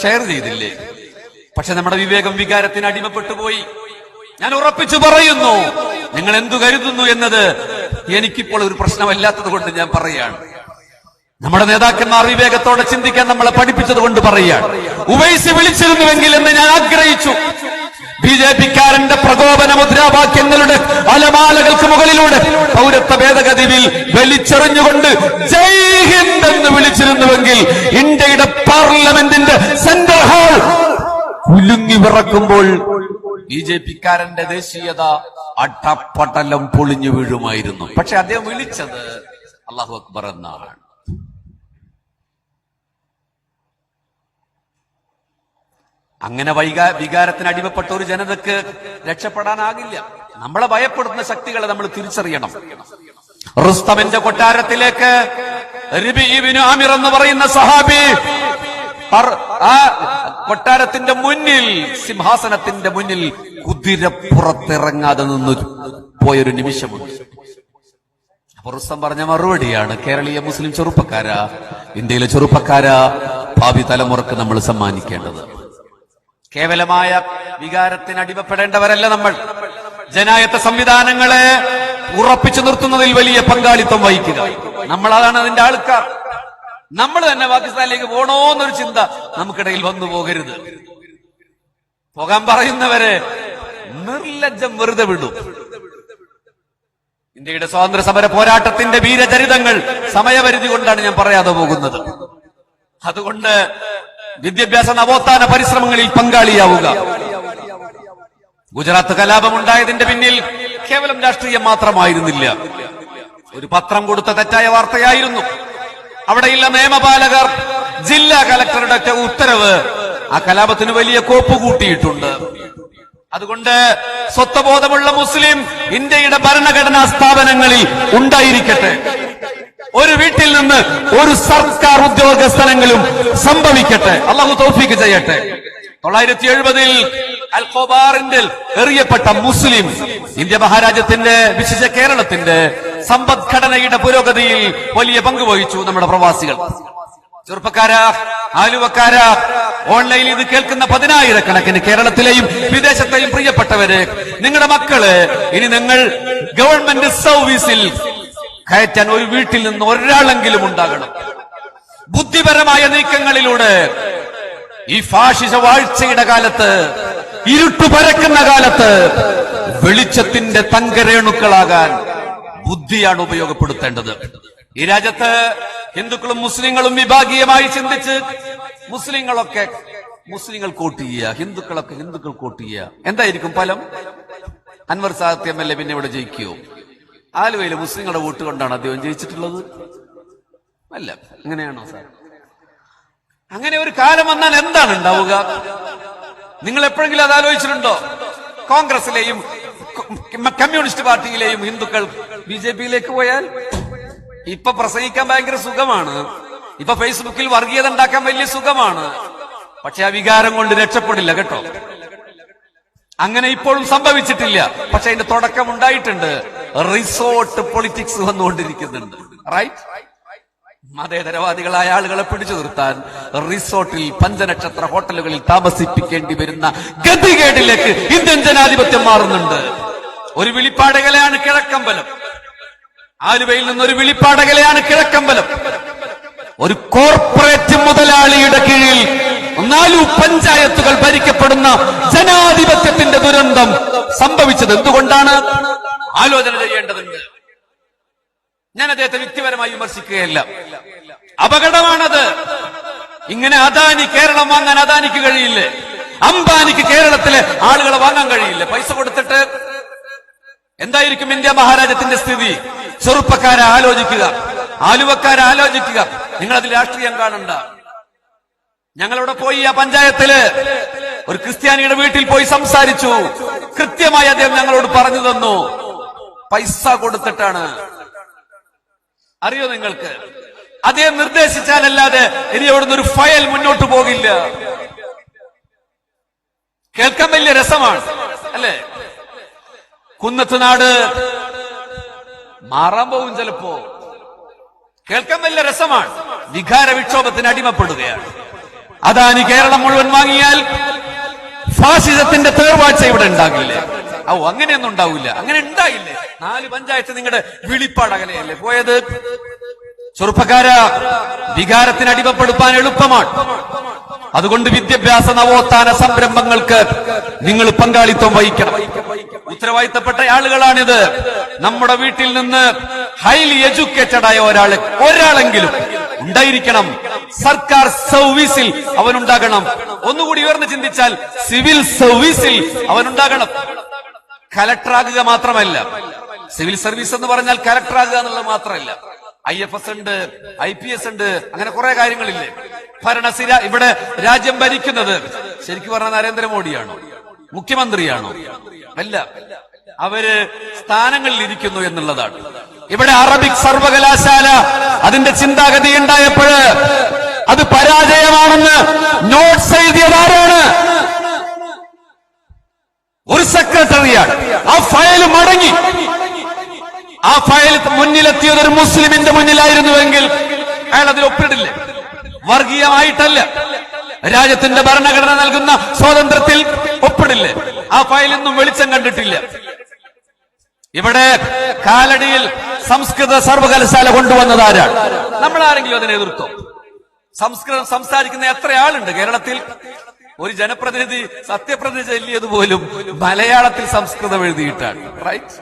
Share ചെയ്തില്ലേ? പക്ഷെ നമ്മുടെ വിവേകം വികാരത്തിന് അടിമപ്പെട്ടു പോയി. ഞാൻ ഉറപ്പിച്ചു പറയുന്നു നിങ്ങൾ എന്തു കരുതുന്നു എന്നത് എനിക്കിപ്പോൾ ഒരു പ്രശ്നമല്ലാത്തത് കൊണ്ട് ഞാൻ പറയുകയാണ് നമ്മുടെ നേതാക്കന്മാർ വിവേകത്തോടെ ചിന്തിക്കാൻ നമ്മളെ പഠിപ്പിച്ചത് കൊണ്ട് പറയുകയാണ് ഉവൈസി വിളിച്ചിരുന്നുവെങ്കിൽ എന്ന് ഞാൻ ആഗ്രഹിച്ചു. ബി ജെ പിക്കാരന്റെ പ്രകോപന മുദ്രാവാക്യങ്ങളുടെ അലമാലകൾക്ക് മുകളിലൂടെ പൗരത്വ ഭേദഗതി ബിൽ വലിച്ചെറിഞ്ഞുകൊണ്ട് ജയ് ഹിന്ദ് എന്ന് വിളിച്ചിരുന്നുവെങ്കിൽ ഇന്ത്യയുടെ പാർലമെന്റിന്റെ സെൻട്രൽ ഹാൾ കുലുങ്ങി വിറക്കുമ്പോൾ ബി ജെ പിക്കാരന്റെ ദേശീയത അട്ടപ്പട്ടലം പൊളിഞ്ഞു വീഴുമായിരുന്നു. പക്ഷെ അദ്ദേഹം വിളിച്ചത് അള്ളാഹു അക്ബർ എന്നാണ്. അങ്ങനെ വൈകാ വികാരത്തിന് അടിമപ്പെട്ട ഒരു ജനതക്ക് രക്ഷപ്പെടാനാകില്ല. നമ്മളെ ഭയപ്പെടുത്തുന്ന ശക്തികളെ നമ്മൾ തിരിച്ചറിയണം. റുസ്തമിന്റെ കൊട്ടാരത്തിലേക്ക് ആമിർ എന്ന് പറയുന്ന സഹാബി ആ കൊട്ടാരത്തിന്റെ മുന്നിൽ സിംഹാസനത്തിന്റെ മുന്നിൽ കുതിരപ്പുറത്തിറങ്ങാതെ നിന്ന് പോയൊരു നിമിഷമുണ്ട്. അപ്പൊ റുസ്തം പറഞ്ഞ മറുപടിയാണ് കേരളീയ മുസ്ലിം ചെറുപ്പക്കാരാ ഇന്ത്യയിലെ ചെറുപ്പക്കാരാ ഭാവി തലമുറയ്ക്ക് നമ്മൾ സമ്മാനിക്കേണ്ടത്. കേവലമായ വികാരത്തിന് അടിമപ്പെടേണ്ടവരല്ല നമ്മൾ. ജനായത്ത സംവിധാനങ്ങളെ ഉറപ്പിച്ചു നിർത്തുന്നതിൽ വലിയ പങ്കാളിത്തം വഹിക്കുക. നമ്മൾ അതാണ് അതിന്റെ ആൾക്കാർ. നമ്മൾ തന്നെ പാകിസ്ഥാനിലേക്ക് പോണോന്നൊരു ചിന്ത നമുക്കിടയിൽ വന്നു പോകരുത്. പോകാൻ പറയുന്നവരെ നിർലജ്ജം വെറുതെ വിടും. ഇന്ത്യയുടെ സ്വാതന്ത്ര്യ സമര പോരാട്ടത്തിന്റെ വീരചരിതങ്ങൾ സമയപരിധി കൊണ്ടാണ് ഞാൻ പറയാതെ പോകുന്നത്. അതുകൊണ്ട് വിദ്യാഭ്യാസ നവോത്ഥാന പരിശ്രമങ്ങളിൽ പങ്കാളിയാവുക. ഗുജറാത്ത് കലാപം ഉണ്ടായതിന്റെ പിന്നിൽ കേവലം രാഷ്ട്രീയം മാത്രമായിരുന്നില്ല. ഒരു പത്രം കൊടുത്ത തെറ്റായ വാർത്തയായിരുന്നു. അവിടെയുള്ള നിയമപാലകർ ജില്ലാ കലക്ടറുടെ ഉത്തരവ് ആ കലാപത്തിന് വലിയ കോപ്പ് കൂട്ടിയിട്ടുണ്ട്. അതുകൊണ്ട് സ്വത്വബോധമുള്ള മുസ്ലിം ഇന്ത്യയുടെ ഭരണഘടനാ സ്ഥാപനങ്ങളിൽ ഉണ്ടായിരിക്കട്ടെ. ഒരു വീട്ടിൽ നിന്ന് ഒരു സർക്കാർ ഉദ്യോഗ സ്ഥലങ്ങളും സംഭവിക്കട്ടെ. അള്ളാഹു തോഫിക്ക് ചെയ്യട്ടെ. തൊള്ളായിരത്തി എഴുപതിൽ അൽഖോബാറിന്റെ എറിയപ്പെട്ട മുസ്ലിം ഇന്ത്യ മഹാരാജ്യത്തിന്റെ വിശേഷ കേരളത്തിന്റെ സമ്പദ്ഘടനയുടെ പുരോഗതിയിൽ വലിയ പങ്ക് വഹിച്ചു നമ്മുടെ പ്രവാസികൾ. ചെറുപ്പക്കാരാ ആലുവക്കാരാ ഓൺലൈനിൽ ഇത് കേൾക്കുന്ന പതിനായിരക്കണക്കിന് കേരളത്തിലെയും വിദേശത്തെയും പ്രിയപ്പെട്ടവരെ നിങ്ങളുടെ മക്കൾ ഇനി നിങ്ങൾ ഗവൺമെന്റ് സർവീസിൽ കയറ്റാൻ ഒരു വീട്ടിൽ നിന്ന് ഒരാളെങ്കിലും ഉണ്ടാകണം. ബുദ്ധിപരമായ നീക്കങ്ങളിലൂടെ ഈ ഫാഷിസ വാഴ്ചയുടെ കാലത്ത് ഇരുട്ടു പരക്കുന്ന കാലത്ത് വെളിച്ചത്തിന്റെ തങ്കരേണുക്കളാകാൻ ബുദ്ധിയാണ് ഉപയോഗപ്പെടുത്തേണ്ടത്. ഈ രാജ്യത്ത് ഹിന്ദുക്കളും മുസ്ലിങ്ങളും വിഭാഗീയമായി ചിന്തിച്ച് മുസ്ലിങ്ങളൊക്കെ മുസ്ലിങ്ങൾ വോട്ട് ചെയ്യുക ഹിന്ദുക്കളൊക്കെ ഹിന്ദുക്കൾ വോട്ട് ചെയ്യുക. എന്തായിരിക്കും ഫലം? അൻവർ സാഹിത്യ എം എൽ എ പിന്നെ ഇവിടെ ജയിക്കുമോ ആലുവയിൽ മുസ്ലിങ്ങളുടെ വോട്ട് കൊണ്ടാണ് അദ്ദേഹം ജയിച്ചിട്ടുള്ളത്? അല്ല അങ്ങനെയാണോ സാർ? അങ്ങനെ ഒരു കാലം വന്നാൽ എന്താണ് ഉണ്ടാവുക? നിങ്ങൾ എപ്പോഴെങ്കിലും അത് ആലോചിച്ചിട്ടുണ്ടോ? കോൺഗ്രസിലെയും കമ്മ്യൂണിസ്റ്റ് പാർട്ടിയിലെയും ഹിന്ദുക്കൾ ബി ജെ പിയിലേക്ക് പോയാൽ ഇപ്പൊ പ്രസംഗിക്കാൻ ഭയങ്കര സുഖമാണ്. ഇപ്പൊ ഫേസ്ബുക്കിൽ വർഗീയത ഉണ്ടാക്കാൻ വലിയ സുഖമാണ്. പക്ഷെ ആ വികാരം കൊണ്ട് രക്ഷപ്പെടില്ല കേട്ടോ. അങ്ങനെ ഇപ്പോഴും സംഭവിച്ചിട്ടില്ല. പക്ഷെ അതിന്റെ തുടക്കം ഉണ്ടായിട്ടുണ്ട്. റിസോർട്ട് പൊളിറ്റിക്സ് വന്നുകൊണ്ടിരിക്കുന്നുണ്ട്. റൈറ്റ് മതേതരവാദികളായ ആളുകളെ പിടിച്ചു നിർത്താൻ റിസോർട്ടിൽ പഞ്ചനക്ഷത്ര ഹോട്ടലുകളിൽ താമസിപ്പിക്കേണ്ടി വരുന്ന ഗതികേടിലേക്ക് ഇന്ത്യൻ ജനാധിപത്യം മാറുന്നുണ്ട്. ഒരു വിളിപ്പാടകലയാണ് കിഴക്കമ്പലം. ആലുവയിൽ നിന്നൊരു വിളിപ്പാടകലയാണ് കിഴക്കമ്പലം. ഒരു കോർപ്പറേറ്റ് മുതലാളിയുടെ കീഴിൽ നാലു പഞ്ചായത്തുകൾ ഭരിക്കപ്പെടുന്ന ജനാധിപത്യത്തിന്റെ ദുരന്തം സംഭവിച്ചത് എന്തുകൊണ്ടാണ്? ആലോചന ചെയ്യേണ്ടതുണ്ട്. ഞാൻ അദ്ദേഹത്തെ വ്യക്തിപരമായി വിമർശിക്കുകയല്ല. അപകടമാണത്. ഇങ്ങനെ അദാനി കേരളം വാങ്ങാൻ അദാനിക്ക് കഴിയില്ലേ? അംബാനിക്ക് കേരളത്തിലെ ആളുകളെ വാങ്ങാൻ കഴിയില്ല? പൈസ കൊടുത്തിട്ട്? എന്തായിരിക്കും ഇന്ത്യ മഹാരാജ്യത്തിന്റെ സ്ഥിതി? ചെറുപ്പക്കാരെ ആലോചിക്കുക. ആലുവക്കാരെ ആലോചിക്കുക. നിങ്ങൾ അതിൽ രാഷ്ട്രീയം കാണണ്ട. ഞങ്ങളവിടെ പോയി ആ പഞ്ചായത്തിൽ ഒരു ക്രിസ്ത്യാനിയുടെ വീട്ടിൽ പോയി സംസാരിച്ചു. കൃത്യമായി അദ്ദേഹം ഞങ്ങളോട് പറഞ്ഞു തന്നു. പൈസ കൊടുത്തിട്ടാണ്. അറിയോ നിങ്ങൾക്ക്? അതേ നിർദ്ദേശിച്ചാലല്ലാതെ ഇനി അവിടുന്ന് ഒരു ഫയൽ മുന്നോട്ട് പോകില്ല. കേൾക്കാൻ വലിയ രസമാണ് അല്ലേ? കുന്നത്തുനാട് മാറാൻ പോകും ചിലപ്പോ. കേൾക്കാൻ വലിയ രസമാണ്. വികാര വിക്ഷോഭത്തിന് അടിമപ്പെടുകയാണ്. അതാണ് കേരളം മുഴുവൻ വാങ്ങിയാൽ ഫാസിസത്തിന്റെ തേർവാഴ്ച ഇവിടെ ഉണ്ടാകില്ലേ? ഓ അങ്ങനെയൊന്നും ഉണ്ടാവില്ല. അങ്ങനെ ഉണ്ടായില്ലേ? നാല് പഞ്ചായത്ത് നിങ്ങളുടെ വിളിപ്പാടകലെയല്ലേ പോയത്? ചെറുപ്പക്കാര വികാരത്തിന് അടിമപ്പെടുത്താൻ എളുപ്പമാണ്. അതുകൊണ്ട് വിദ്യാഭ്യാസ നവോത്ഥാന സംരംഭങ്ങൾക്ക് നിങ്ങൾ പങ്കാളിത്തം വഹിക്കണം. ഉത്തരവാദിത്തപ്പെട്ട ആളുകളാണിത്. നമ്മുടെ വീട്ടിൽ നിന്ന് ഹൈലി എഡ്യൂക്കേറ്റഡ് ആയ ഒരാൾ ഒരാളെങ്കിലും ഉണ്ടായിരിക്കണം. സർക്കാർ സർവീസിൽ അവനുണ്ടാകണം. ഒന്നുകൂടി ഉയർന്ന് ചിന്തിച്ചാൽ സിവിൽ സർവീസിൽ അവനുണ്ടാകണം. കലക്ടറാകുക മാത്രമല്ല സിവിൽ സർവീസ് എന്ന് പറഞ്ഞാൽ കലക്ടറാകുക എന്നുള്ളത് മാത്രമല്ല. ഐ എഫ് എസ് ഉണ്ട് ഐ പി എസ് ഉണ്ട് അങ്ങനെ കുറെ കാര്യങ്ങളില്ലേ. ഭരണസിര ഇവിടെ രാജ്യം ഭരിക്കുന്നത് ശരിക്കും പറഞ്ഞ നരേന്ദ്രമോദിയാണോ? മുഖ്യമന്ത്രിയാണോ? അല്ല. അവർ സ്ഥാനങ്ങളിൽ ഇരിക്കുന്നു എന്നുള്ളതാണ്. ഇവിടെ അറബിക് സർവകലാശാല അതിന്റെ ചിന്താഗതി ഉണ്ടായപ്പോഴ് അത് പരാജയമാണെന്ന് നോട്ട്സ് എഴുതിയത് ആരാണ്? ഒരു സെക്രട്ടറിയാണ് ആ ഫയൽ മടങ്ങി. ആ ഫയൽ മുന്നിലെത്തിയത് ഒരു മുസ്ലിമിന്റെ മുന്നിലായിരുന്നുവെങ്കിൽ അയാൾ അതിൽ ഒപ്പിടില്ല വർഗീയമായിട്ടല്ല. രാജ്യത്തിന്റെ ഭരണഘടന നൽകുന്ന സ്വാതന്ത്ര്യത്തിൽ ഒപ്പിടില്ലേ ആ ഫയൽ ഇന്നും വെളിച്ചം കണ്ടിട്ടില്ല. ഇവിടെ കാലടിയിൽ സംസ്കൃത സർവകലാശാല കൊണ്ടുവന്നത് ആരാണ് നമ്മൾ ആരെങ്കിലും അതിനെ എതിർത്തോ? സംസ്കൃതം സംസാരിക്കുന്ന എത്ര ആളുണ്ട് കേരളത്തിൽ? ഒരു ജനപ്രതിനിധി സത്യപ്രതിജ്ഞ ചൊല്ലിയത് പോലും മലയാളത്തിൽ സംസ്കൃതം എഴുതിയിട്ടാണ്. റൈറ്റ്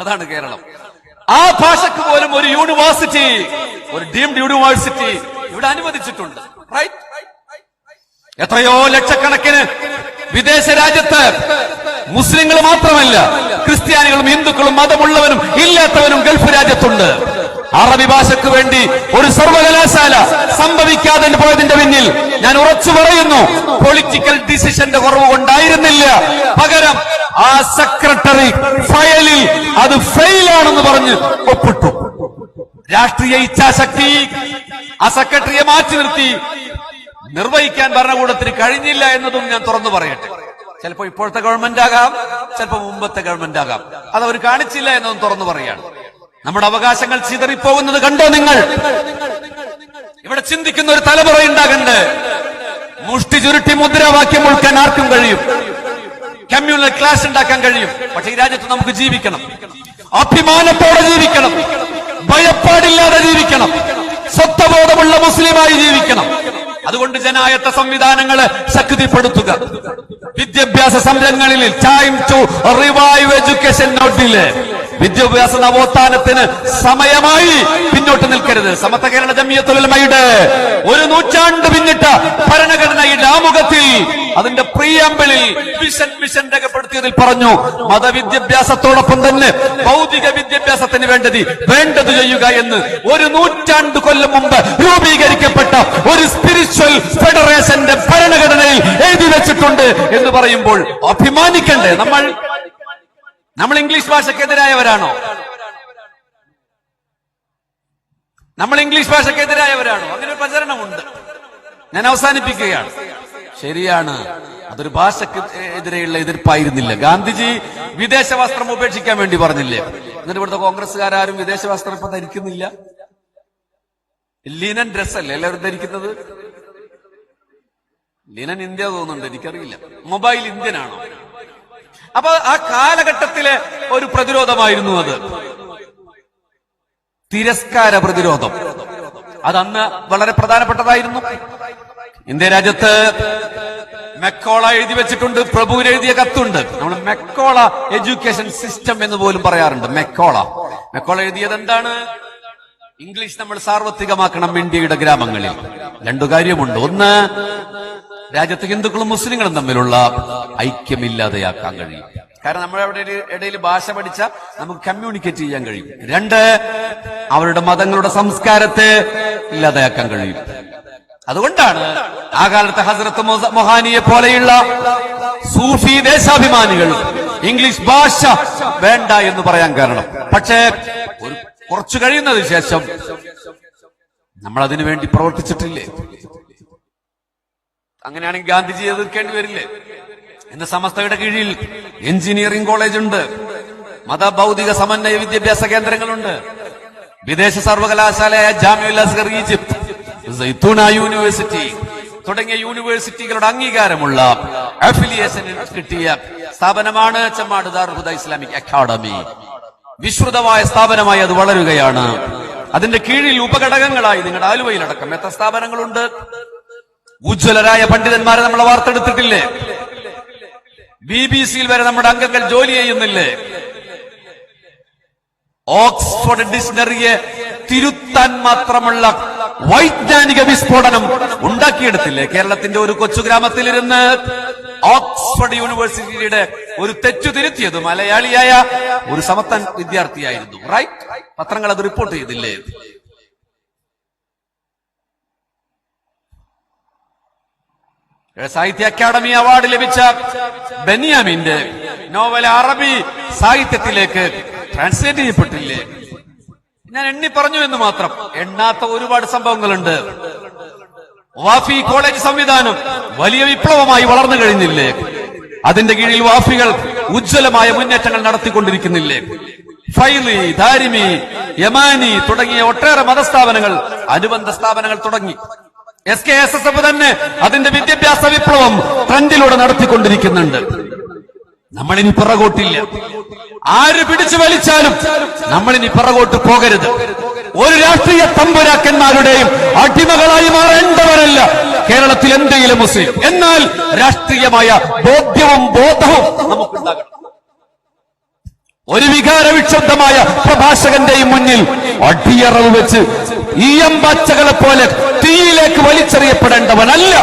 അതാണ് കേരളം. ആ ഭാഷക്ക് പോലും ഒരു യൂണിവേഴ്സിറ്റി ഒരു ഡീംഡ് യൂണിവേഴ്സിറ്റി ഇവിടെ അനുവദിച്ചിട്ടുണ്ട്. റൈറ്റ് എത്രയോ ലക്ഷക്കണക്കിന് വിദേശ രാജ്യത്ത് മുസ്ലിങ്ങൾ മാത്രമല്ല ക്രിസ്ത്യാനികളും ഹിന്ദുക്കളും മതമുള്ളവരും ഇല്ലാത്തവരും ഗൾഫ് രാജ്യത്തുണ്ട്. അറബി ഭാഷയ്ക്ക് വേണ്ടി ഒരു സർവകലാശാല സംഭവിക്കാതെ പോയതിന്റെ പിന്നിൽ ഞാൻ ഉറച്ചു പറയുന്നു പൊളിറ്റിക്കൽ ഡിസിഷന്റെ കുറവ് കൊണ്ടായിരുന്നില്ല. പകരം ആ സെക്രട്ടറി ഫയലിൽ അത് ഫെയിൽ ആണെന്ന് പറഞ്ഞ് ഒപ്പിട്ടു. രാഷ്ട്രീയ ഇച്ഛാശക്തി ആ സെക്രട്ടറിയെ മാറ്റി നിർത്തി. നിർവഹിക്കാൻ ഭരണകൂടത്തിന് കഴിഞ്ഞില്ല എന്നതും ഞാൻ തുറന്നു പറയട്ടെ. ചിലപ്പോ ഇപ്പോഴത്തെ ഗവൺമെന്റ് ആകാം ചിലപ്പോ മുമ്പത്തെ ഗവൺമെന്റ് ആകാം. അത് അവർ കാണിച്ചില്ല എന്നതും തുറന്നു പറയാണ്. നമ്മുടെ അവകാശങ്ങൾ ചിതറിപ്പോകുന്നത് കണ്ടോ നിങ്ങൾ? ഇവിടെ ചിന്തിക്കുന്ന ഒരു തലമുറ ഉണ്ടാകണ്ട്. മുഷ്ടി ചുരുട്ടി മുദ്രാവാക്യം മുഴുക്കാൻ ആർക്കും കഴിയും. കമ്മ്യൂണൽ ക്ലാസ് ഉണ്ടാക്കാൻ കഴിയും. പക്ഷെ ഈ രാജ്യത്ത് നമുക്ക് ജീവിക്കണം. അഭിമാനത്തോടെ ജീവിക്കണം. ഭയപ്പാടില്ലാതെ ജീവിക്കണം. സ്വത്വബോധമുള്ള മുസ്ലിമായി ജീവിക്കണം. അതുകൊണ്ട് ജനായത്ത സംവിധാനങ്ങളെ ശക്തിപ്പെടുത്തുക. വിദ്യാഭ്യാസ സംരംഭങ്ങളിൽ ടൈം ടു റിവൈവ് എഡ്യൂക്കേഷൻ നോട്ടിൽ വിദ്യാഭ്യാസ നവോത്ഥാനത്തിന് സമയമായി പിന്നോട്ട് നിൽക്കരുത്. സമത്ത കേരള ജമിയത്തുലമയുടെ ഒരു നൂറ്റാണ്ട് പിന്നിട്ട ഭരണഘടനയുടെ ആമുഖത്തിൽ അതിന്റെ പ്രിയമ്പിളിൽ മിഷൻ മിഷൻ രേഖപ്പെടുത്തിയതിൽ പറഞ്ഞു മതവിദ്യാഭ്യാസത്തോടൊപ്പം തന്നെ ഭൗതിക വിദ്യാഭ്യാസത്തിന് വേണ്ടത് വേണ്ടത് ചെയ്യുക എന്ന് ഒരു നൂറ്റാണ്ട് കൊല്ലം മുമ്പ് രൂപീകരിക്കപ്പെട്ട ഒരു സ്പിരിച്വൽ ഫെഡറേഷന്റെ ഭരണഘടനയിൽ എഴുതി വെച്ചിട്ടുണ്ട് എന്ന് പറയുമ്പോൾ അഭിമാനിക്കണ്ടേ നമ്മൾ? നമ്മൾ ഇംഗ്ലീഷ് ഭാഷക്കെതിരായവരാണോ? നമ്മൾ ഇംഗ്ലീഷ് ഭാഷക്കെതിരായവരാണോ? അങ്ങനെ ഒരു പ്രചരണമുണ്ട്. ഞാൻ അവസാനിപ്പിക്കുകയാണ്. ശരിയാണ്. അതൊരു ഭാഷക്ക് എതിരെയുള്ള എതിർപ്പായിരുന്നില്ല. ഗാന്ധിജി വിദേശ വസ്ത്രം ഉപേക്ഷിക്കാൻ വേണ്ടി പറഞ്ഞില്ലേ? എന്നിട്ട് ഇവിടുത്തെ കോൺഗ്രസ്സുകാരും വിദേശ വസ്ത്രം ഇപ്പൊ ധരിക്കുന്നില്ല. ലിനൻ ഡ്രസ് അല്ലേ എല്ലാവരും ധരിക്കുന്നത്? ലിനൻ ഇന്ത്യ തോന്നുന്നുണ്ട്. എനിക്കറിയില്ല. മൊബൈൽ ഇന്ത്യൻ ആണോ അപ്പൊ ആ കാലഘട്ടത്തിലെ ഒരു പ്രതിരോധമായിരുന്നു അത്. തിരസ്കാര പ്രതിരോധം. അതന്ന് വളരെ പ്രധാനപ്പെട്ടതായിരുന്നു. ഇന്ത്യ രാജ്യത്ത് മെക്കോള എഴുതി വെച്ചിട്ടുണ്ട് പ്രഭുവിന് എഴുതിയ കത്തുണ്ട്. നമ്മൾ മെക്കോള എഡ്യൂക്കേഷൻ സിസ്റ്റം എന്ന് പോലും പറയാറുണ്ട്. മെക്കോള. മെക്കോള എഴുതിയത് എന്താണ് ഇംഗ്ലീഷ് നമ്മൾ സാർവത്രികമാക്കണം ഇന്ത്യയുടെ ഗ്രാമങ്ങളിൽ. രണ്ടു കാര്യമുണ്ട്. ഒന്ന് രാജ്യത്ത് ഹിന്ദുക്കളും മുസ്ലിങ്ങളും തമ്മിലുള്ള ഐക്യമില്ലാതെയാക്കാൻ കഴിയും. കാരണം നമ്മുടെ അവിടെ ഇടയിൽ ഭാഷ പഠിച്ച നമുക്ക് കമ്മ്യൂണിക്കേറ്റ് ചെയ്യാൻ കഴിയും. രണ്ട് അവരുടെ മതങ്ങളുടെ സംസ്കാരത്തെ ഇല്ലാതെയാക്കാൻ കഴിയും. അതുകൊണ്ടാണ് ആ കാലത്ത് ഹസരത്ത് മൊഹാനിയെ പോലെയുള്ള സൂഫി ദേശാഭിമാനികൾ ഇംഗ്ലീഷ് ഭാഷ വേണ്ട എന്ന് പറയാൻ കാരണം. പക്ഷേ കുറച്ചു കഴിയുന്നതിന് ശേഷം നമ്മൾ അതിനു വേണ്ടി പ്രവർത്തിച്ചിട്ടില്ലേ? അങ്ങനെയാണെങ്കിൽ ഗാന്ധിജി എതിർക്കേണ്ടി വരില്ലേ. ഇന്ന് സമസ്തയുടെ കീഴിൽ എഞ്ചിനീയറിംഗ് കോളേജ് ഉണ്ട് മതഭൗതിക സമന്വയ വിദ്യാഭ്യാസ കേന്ദ്രങ്ങളുണ്ട്. വിദേശ സർവകലാശാലയായ ജാമ്യുൽ ഈജിപ്ത് സൈത്തൂന യൂണിവേഴ്സിറ്റി തുടങ്ങിയ യൂണിവേഴ്സിറ്റികളുടെ അംഗീകാരമുള്ള അഫിലിയേഷൻ കിട്ടിയ സ്ഥാപനമാണ് ചെമ്മാട് ദാർഹുദ ഇസ്ലാമിക് അക്കാഡമി വിശ്രുതമായ സ്ഥാപനമായി അത് വളരുകയാണ്. അതിന്റെ കീഴിൽ ഉപഘടകങ്ങളായി നിങ്ങളുടെ ആലുവയിലടക്കം എത്ര സ്ഥാപനങ്ങളുണ്ട്? ഉജ്ജ്വലരായ പണ്ഡിതന്മാരെ നമ്മളെ വാർത്തെടുത്തിട്ടില്ലേ? ബി ബി സിയിൽ വരെ നമ്മുടെ അംഗങ്ങൾ ജോലി ചെയ്യുന്നില്ലേ? ഓക്സ്ഫോർഡ് ഡിക്ഷണറിയെ തിരുത്താൻ മാത്രമുള്ള വൈജ്ഞാനിക വിസ്ഫോടനം ഉണ്ടാക്കിയെടുത്തില്ലേ? കേരളത്തിന്റെ ഒരു കൊച്ചു ഗ്രാമത്തിലിരുന്ന് ഓക്സ്ഫോർഡ് യൂണിവേഴ്സിറ്റിയുടെ ഒരു തെറ്റു തിരുത്തിയത് മലയാളിയായ ഒരു സമത്തൻ വിദ്യാർത്ഥിയായിരുന്നു. റൈറ്റ് പത്രങ്ങൾ അത് റിപ്പോർട്ട് ചെയ്തില്ലേ? സാഹിത്യ അക്കാദമി അവാർഡ് ലഭിച്ച ബെന്യാമിന്റെ നോവൽ അറബി സാഹിത്യത്തിലേക്ക് ട്രാൻസ്ലേറ്റ് ചെയ്യപ്പെട്ടില്ലേ? ഞാൻ എണ്ണി പറഞ്ഞു എന്ന് മാത്രം. എണ്ണാത്ത ഒരുപാട് സംഭവങ്ങളുണ്ട്. വാഫി കോളേജ് സംവിധാനം വലിയ വിപ്ലവമായി വളർന്നു കഴിഞ്ഞില്ലേ? അതിന്റെ കീഴിൽ വാഫികൾ ഉജ്ജ്വലമായ മുന്നേറ്റങ്ങൾ നടത്തിക്കൊണ്ടിരിക്കുന്നില്ലേ? ഫൈലി ദാരിമി യമാനി തുടങ്ങിയ ഒട്ടേറെ മതസ്ഥാപനങ്ങൾ അനുബന്ധ സ്ഥാപനങ്ങൾ തുടങ്ങി. S K S S F തന്നെ അതിന്റെ വിദ്യാഭ്യാസ വിപ്ലവം ട്രെൻഡിലൂടെ നടത്തിക്കൊണ്ടിരിക്കുന്നുണ്ട്. നമ്മളിനി പിറകോട്ടില്ല. ആര് പിടിച്ചു വലിച്ചാലും നമ്മളിനി പിറകോട്ട് പോകരുത്. ഒരു രാഷ്ട്രീയ തമ്പുരാക്കന്മാരുടെയും അടിമകളായി മാറേണ്ടവരല്ല കേരളത്തിൽ എന്തെങ്കിലും മുസ്ലിം. എന്നാൽ രാഷ്ട്രീയമായ ബോധ്യവും ബോധവും നമുക്കുണ്ടാകണം. ഒരു വികാര വിക്ഷുബ്ധമായ പ്രഭാഷകന്റെയും മുന്നിൽ അടിയറവ് വെച്ച് ഈയമ്പച്ചകളെ പോലെ തീയിലേക്ക് വലിച്ചെറിയപ്പെടേണ്ടവനല്ല.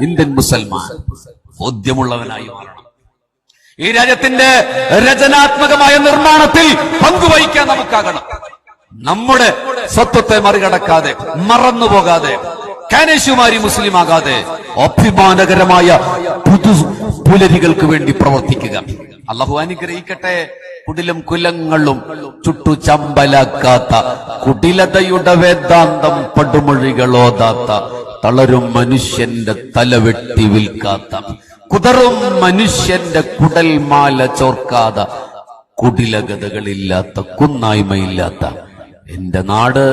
ഇന്ത്യൻ മുസൽമാൻ ബോധ്യമുള്ളവനായി മാറണം. ഈ രാജ്യത്തിന്റെ രചനാത്മകമായ നിർമ്മാണത്തിൽ പങ്കുവഹിക്കാൻ നമുക്കാകണം. നമ്മുടെ സ്വത്വത്തെ മറികടക്കാതെ മറന്നുപോകാതെ കാനേശുമാരി മുസ്ലിം ആകാതെ അഭിമാനകരമായ പുതു പുലരികൾക്ക് വേണ്ടി പ്രവർത്തിക്കുക. അള്ളാഹു അനുഗ്രഹിക്കട്ടെ. കുടിലും കുലങ്ങളും ചുട്ടു ചമ്പലാക്കാത്ത കുടിലതയുടെ വേദാന്തം പടുമൊഴികളോതാത്ത തളരും മനുഷ്യന്റെ തലവെട്ടി വിൽക്കാത്ത കുതറും മനുഷ്യന്റെ കുടൽമാല ചോർക്കാതെ കുടിലഗതകളില്ലാത്ത കുന്നായ്മയില്ലാത്ത എന്റെ നാട്